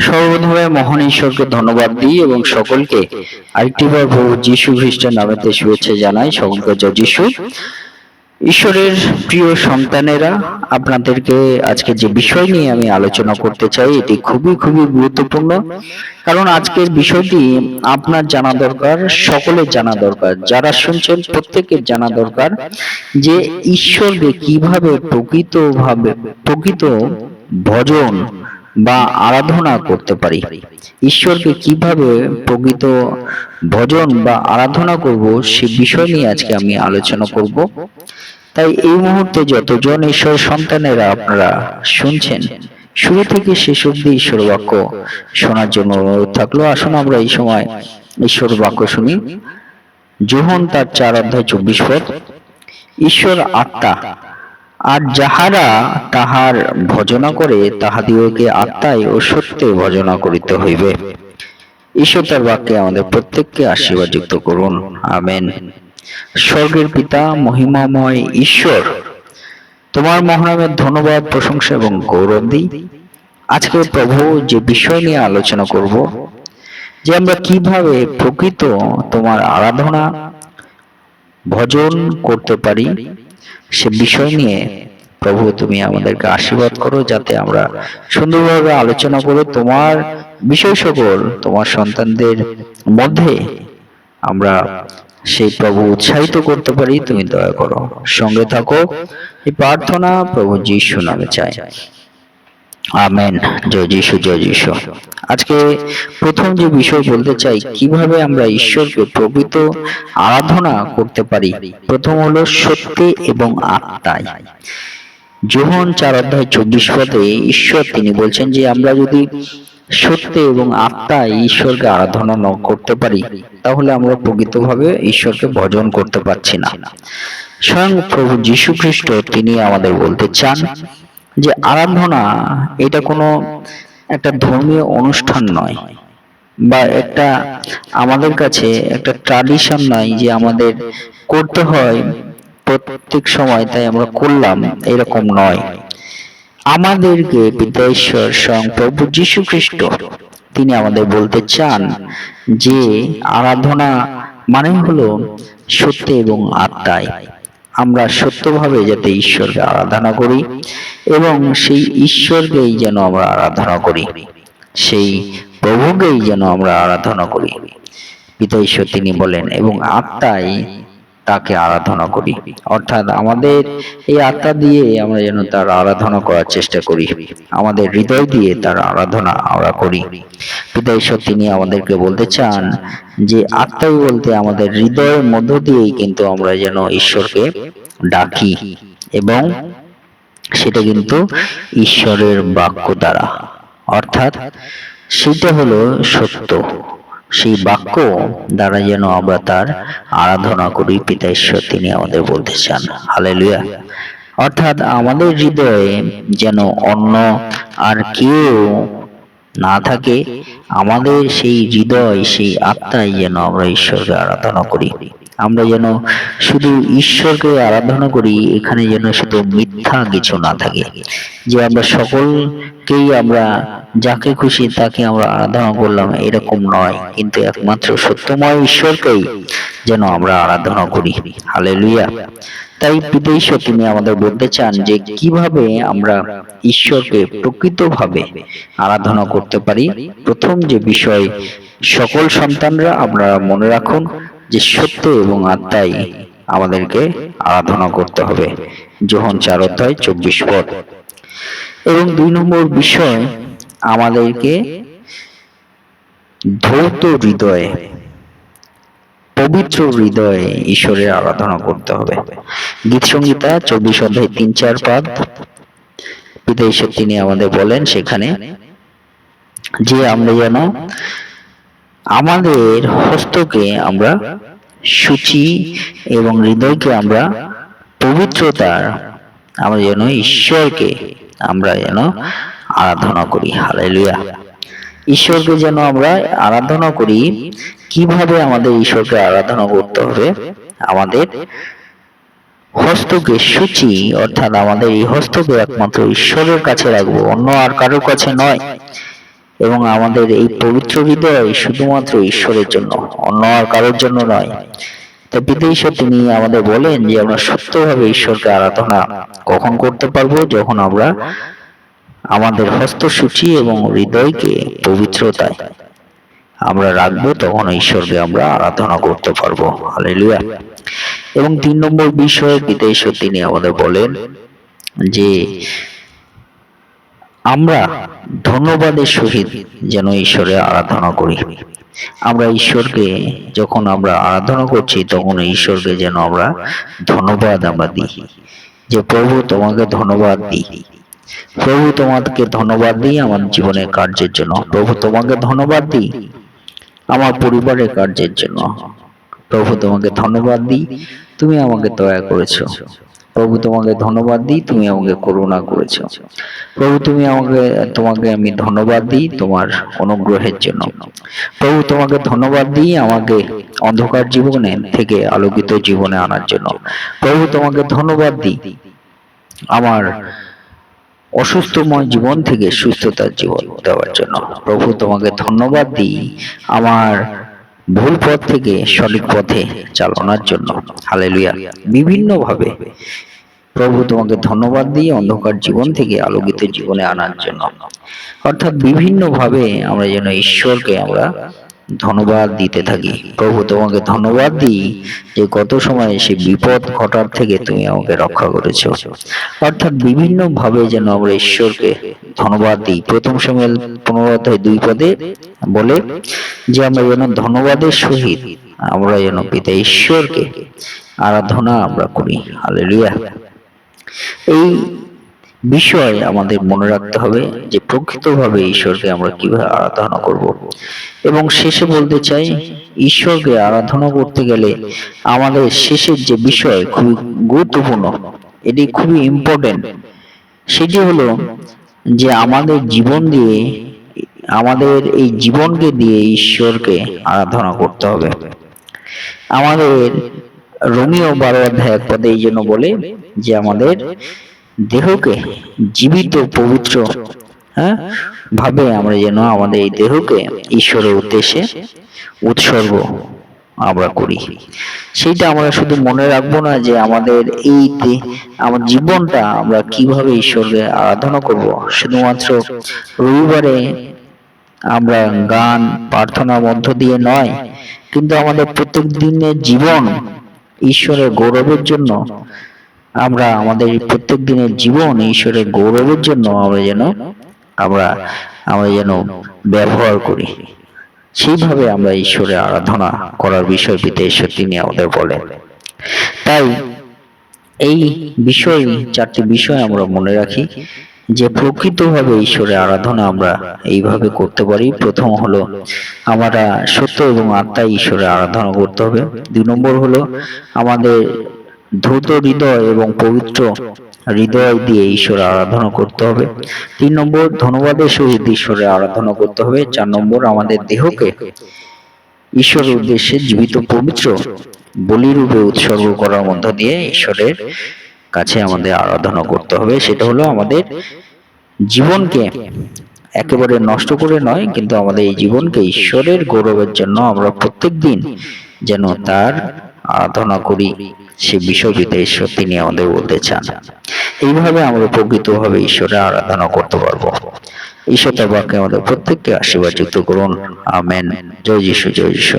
সর্বপ্রথমে মহান ঈশ্বরকে ধন্যবাদ দিই এবং সকলকে আরেকটিবার প্রভু যীশু খ্রিস্টের নামেতে শুভেচ্ছা জানাই সকলকে জয় যীশু। ঈশ্বরের প্রিয় সন্তানেরা, আপনাদেরকে আজকে যে বিষয় নিয়ে আমি আলোচনা করতে চাই, এটি খুবই খুবই গুরুত্বপূর্ণ। কারণ আজকের বিষয়টি আপনার জানা দরকার, সকলের জানা দরকার। যারা শুনছেন, প্রত্যেকের জানা দরকার যে ঈশ্বরকে কীভাবে প্রকৃতভাবে প্রকৃত ভজন বা আরাধনা করতে পারি। ঈশ্বরকে কীভাবে প্রকৃত ভজন বা আরাধনা করব সে বিষয় নিয়ে আজকে আমি আলোচনা করব। তাই এই মুহূর্তে যতজন ঈশ্বর সন্তানেরা আপনারা শুনছেন, শুরু থেকে শেষ অব্দি ঈশ্বর বাক্য শোনার জন্য অনুরোধ থাকল। আসুন আমরা এই সময় ঈশ্বর বাক্য শুনি। যোহন তার চার অধ্যায় চব্বিশ পদ, ঈশ্বর আত্মা আর যাহারা তাহার ভজনা করে তাহাদিওকে আত্মায় ও সত্যে ভজনা করিতে হইবে। ঈশ্বর তার বাক্যে আমাদের প্রত্যেককে আশীর্বাদ যুক্ত করুন। আমেন। স্বর্গের পিতা, মহিমাময় ঈশ্বর, তোমার মহানামের ধন্যবাদ, প্রশংসা এবং গৌরব দিই। আজকে প্রভু যে বিষয় নিয়ে আলোচনা করব, যে আমরা কীভাবে প্রকৃত তোমার আরাধনা, ভজন করতে পারি সে বিষয় নিয়ে প্রভু, তুমি আমাদেরকে আশীর্বাদ করো যাতে আমরা সুন্দরভাবে আলোচনা করে তোমার বিষয় সকল তোমার সন্তানদের মধ্যে আমরা সেই প্রভু উৎসাহিত করতে পারি। তুমি দয়া করো, সঙ্গে থাকো। এই প্রার্থনা প্রভু যিশু নামে চাই। আমেন। জয় যিশু জয় যিশু। আজকে প্রথম যে বিষয় বলতে চাই, কীভাবে আমরা ঈশ্বরকে প্রকৃত আরাধনা করতে পারি? প্রথম হলো সত্যে এবং আত্মায় যোহন চার অধ্যায় চব্বিশ পদে ঈশ্বর তিনি বলছেন যে, আমরা যদি সত্যে এবং আত্মায় ঈশ্বরকে আরাধনা ন করতে পারি, তাহলে আমরা প্রকৃতভাবে ঈশ্বরকে ভজন করতে পারছি না। স্বয়ং প্রভু যীশু খ্রিস্ট তিনি আমাদের বলতে চান যে আরাধনা, এটা কোনো একটা ধর্মীয় অনুষ্ঠান নয় বা একটা আমাদের কাছে একটা ট্রাডিশন নয় যে আমাদের করতে হয় প্রত্যেক সময়, তাই আমরা করলাম, এরকম নয়। আমাদেরকে পিতা ঈশ্বর স্বয়ং প্রভু যীশু খ্রিস্ট, তিনি আমাদের বলতে চান যে আরাধনা মানে হলো সত্য এবং আত্মায়। আমরা সত্যভাবে যাতে ঈশ্বরকে আরাধনা করি এবং সেই ঈশ্বরকেই যেন আমরা আরাধনা করি। সেই প্রভুকেই যেন আমরা আরাধনা করি। পিতা ঈশ্বর তিনি বলেন, এবং আত্মায় তাকে আরাধনা করি। অর্থাৎ আমাদের এই আত্মা দিয়ে আমরা যেন তার আরাধনা করার চেষ্টা করি। আমাদের হৃদয় দিয়ে তার আরাধনা আমরা করি। পিতা ঈশ্বর তিনি আমাদেরকে বলতে চান যে, আত্মাই বলতে আমাদের হৃদয়ের মধ্য দিয়েই কিন্তু আমরা যেন ঈশ্বরকে ডাকি এবং সেটা কিন্তু ঈশ্বরের বাক্য দ্বারা। অর্থাৎ সেটা হলো সত্য। সেই বাক্য দ্বারা যেন আমরা তার আরাধনা করি পিতা ঈশ্বর তিনি আমাদের বলতে চান। হালেলুয়া। অর্থাৎ আমাদের হৃদয়ে যেন অন্য আর কেউ না থাকে আমাদের সেই হৃদয় সেই আত্মায় যেন আমরা ঈশ্বরকে আরাধনা করি। আমরা যেন শুধু ঈশ্বরকে আরাধনা করি, এখানে যেন শুধু মিথ্যা কিছু না থাকে। যে আমরা সকলকেই আমরা যাকে খুশি তাকে আমরা আরাধনা করলাম, এরকম নয়। কিন্তু একমাত্র সত্যময় ঈশ্বরকেই যেন আমরা আরাধনা করি। হালে লুইয়া তাই বিদেশ তিনি আমাদের বলতে চান যে কীভাবে আমরা ঈশ্বরকে প্রকৃতভাবে আরাধনা করতে পারি? প্রথম যে বিষয়, সকল সন্তানরা আমরা মনে রাখুন যে সত্য এবং আত্মাই আমাদেরকে আরাধনা করতে হবে। যোহন চার অধ্যায় চব্বিশ পদ। এবং দুই নম্বর বিষয়, আমাদেরকে ধৌত হৃদয়ে, পবিত্র হৃদয়ে ঈশ্বরের আরাধনা করতে হবে। গীত সংগীতা চব্বিশ অধ্যায় তিন চার পাদ। পিতা ঈশ্বর তিনি আমাদের বলেন, সেখানে, যে আমরা যেন আমাদের হস্তকে আমরা সূচি এবং হৃদয়কে আমরা পবিত্রতার, আমরা যেন ঈশ্বরকে আমরা যেন আরাধনা করি। হালেলুয়া। ঈশ্বরকে যেন আমরা আরাধনা করি, কীভাবে আমাদের ঈশ্বরকে আরাধনা করতে হবে? আমাদের হস্তকে সূচি, অর্থাৎ আমাদের এই হস্তকে একমাত্র ঈশ্বরের কাছে রাখব, অন্য আর কারোর কাছে নয়। এবং আমাদের এই পবিত্র হৃদয় শুধুমাত্র ঈশ্বরের জন্য, অন্য আর কারোর জন্য নয়। তো ঈশ্বর তিনি আমাদের বলেন যে, আমরা সত্যভাবে ঈশ্বরকে আরাধনা কখন করতে পারব? যখন আমরা আমাদের হস্তসূচি এবং হৃদয়কে পবিত্রতায় আমরা রাখব, তখন ঈশ্বরকে আমরা আরাধনা করতে পারব। হালেলুয়া। এবং তিন নম্বর বিষয়ে ঈশ্বর তিনি আমাদের বলেন যে আমরা ধন্যবাদের সহিত যেন ঈশ্বরের আরাধনা করি। আমরা ঈশ্বরকে যখন আমরা আরাধনা করছি, তখন ঈশ্বরকে যেন আমরা ধন্যবাদ আমরা দিই। যে প্রভু তোমাকে ধন্যবাদ দিই। প্রভু তোমাকে ধন্যবাদ দিই আমার জীবনের কার্যের জন্য। প্রভু তোমাকে ধন্যবাদ দিই আমার পরিবারের কার্যের জন্য। প্রভু তোমাকে ধন্যবাদ দিই। তুমি আমাকে দয়া করেছ। প্রভু তোমাকে ধন্যবাদ দিই, তুমি আমাকে করুণা করেছ। প্রভু, তুমি আমাকে, তোমাকে আমি ধন্যবাদ দিই তোমার অনুগ্রহের জন্য। প্রভু, তোমাকে ধন্যবাদ দিই আমাকে অন্ধকার জীবনে থেকে আলোকিত জীবনে আনার জন্য। প্রভু, তোমাকে ধন্যবাদ দিই আমার অসুস্থময় জীবন থেকে সুস্থতার জীবন দেওয়ার জন্য। প্রভু, তোমাকে ধন্যবাদ দিই আমার ভুল পথ থেকে সঠিক পথে চালানোর জন্য। হালেলুয়া। বিভিন্নভাবে। প্রভু, তোমাকে ধন্যবাদ দিয়ে অন্ধকার জীবন থেকে আলোকিত জীবনে আনার জন্য। অর্থাৎ বিভিন্নভাবে আমরা যেন ঈশ্বরকে আমরা ধন্যবাদ দিতে থাকি। প্রভু, তোমাকে ধন্যবাদ দিই যে গত সময়ে সে বিপদ ঘটার থেকে তুমি আমাকে রক্ষা করেছ। অর্থাৎ বিভিন্ন ভাবে যেন আমরা ঈশ্বরকে ধন্যবাদ দিই। প্রথম সময় পনেরো অধ্যায় দুই পদে বলে যে, আমরা যেন ধন্যবাদের সহিত আমরা যেন পিতা ঈশ্বরকে আরাধনা আমরা করি। হালেলুয়া এই বিষয় আমাদের মনে রাখতে হবে যে প্রকৃতভাবে ঈশ্বরকে আমরা কীভাবে আরাধনা করব। এবং শেষে বলতে চাই, ঈশ্বরকে আরাধনা করতে গেলে আমাদের শেষের যে বিষয় খুবই গুরুত্বপূর্ণ, এটি খুবই ইম্পর্টেন্ট সেটি হলো যে আমাদের জীবন দিয়ে, আমাদের এই জীবনকে দিয়ে ঈশ্বরকে আরাধনা করতে হবে। আমাদের রোমিও বারো অধ্যায় এক পদে এই জন্য বলে যে আমাদের দেহকে জীবিত পবিত্র হ্যাঁ? ভাবে আমরা যেন আমাদের এই দেহকে ঈশ্বরের উদ্দেশ্যে উৎসর্গ আমরা করি। সেইটা আমরা শুধু মনে রাখব না যে আমাদের এই আমার জীবনটা আমরা কীভাবে ঈশ্বরকে আরাধনা করব। শুধুমাত্র রবিবারে আমরা গান, প্রার্থনার মধ্য দিয়ে নয়, কিন্তু আমাদের প্রত্যেক দিনের জীবন ঈশ্বরের গৌরবের জন্য আমরা আমাদের প্রত্যেক দিনের জীবন ঈশ্বরের গৌরবের জন্য আমরা যেন, আমরা আমরা যেন ব্যবহার করি। সেইভাবে আমরা ঈশ্বরের আরাধনা করার বিষয় পেতে ঈশ্বর তিনি আমাদের বলেন। তাই এই বিষয়, চারটি বিষয় আমরা মনে রাখি যে প্রকৃতভাবে ঈশ্বরের আরাধনা আমরা এইভাবে করতে পারি। প্রথম হলো, আমরা সত্য এবং আত্মায় ঈশ্বরের আরাধনা করতে হবে। দুই নম্বর হলো, আমাদের ধূত হৃদয় এবং পবিত্র হৃদয় দিয়ে ঈশ্বরের আরাধনা করতে হবে। তিন নম্বর, ধন্যবাদের সহিত ঈশ্বরের আরাধনা করতে হবে। চার নম্বর, আমাদের দেহকে ঈশ্বরের উদ্দেশ্যে জীবিত, পবিত্র, বলিরূপে উৎসর্গ করার মধ্য দিয়ে ঈশ্বরের কাছে আমাদের আরাধনা করতে হবে। সেটা হলো আমাদের জীবনকে একেবারে নষ্ট করে নয়, কিন্তু আমাদের এই জীবনকে ঈশ্বরের গৌরবের জন্য আমরা প্রত্যেক দিন যেন তার আরাধনা করি, সে বিষয়টিতে ঈশ্বর তিনি আমাদের বলতে চান। এইভাবে আমরা প্রকৃতভাবে ঈশ্বরের আরাধনা করতে পারব। ঈশ্বর তার বাক্যে আমাদের প্রত্যেককে আশীর্বাদ করুন। আমেন। জয় যিশু জয় যিশু।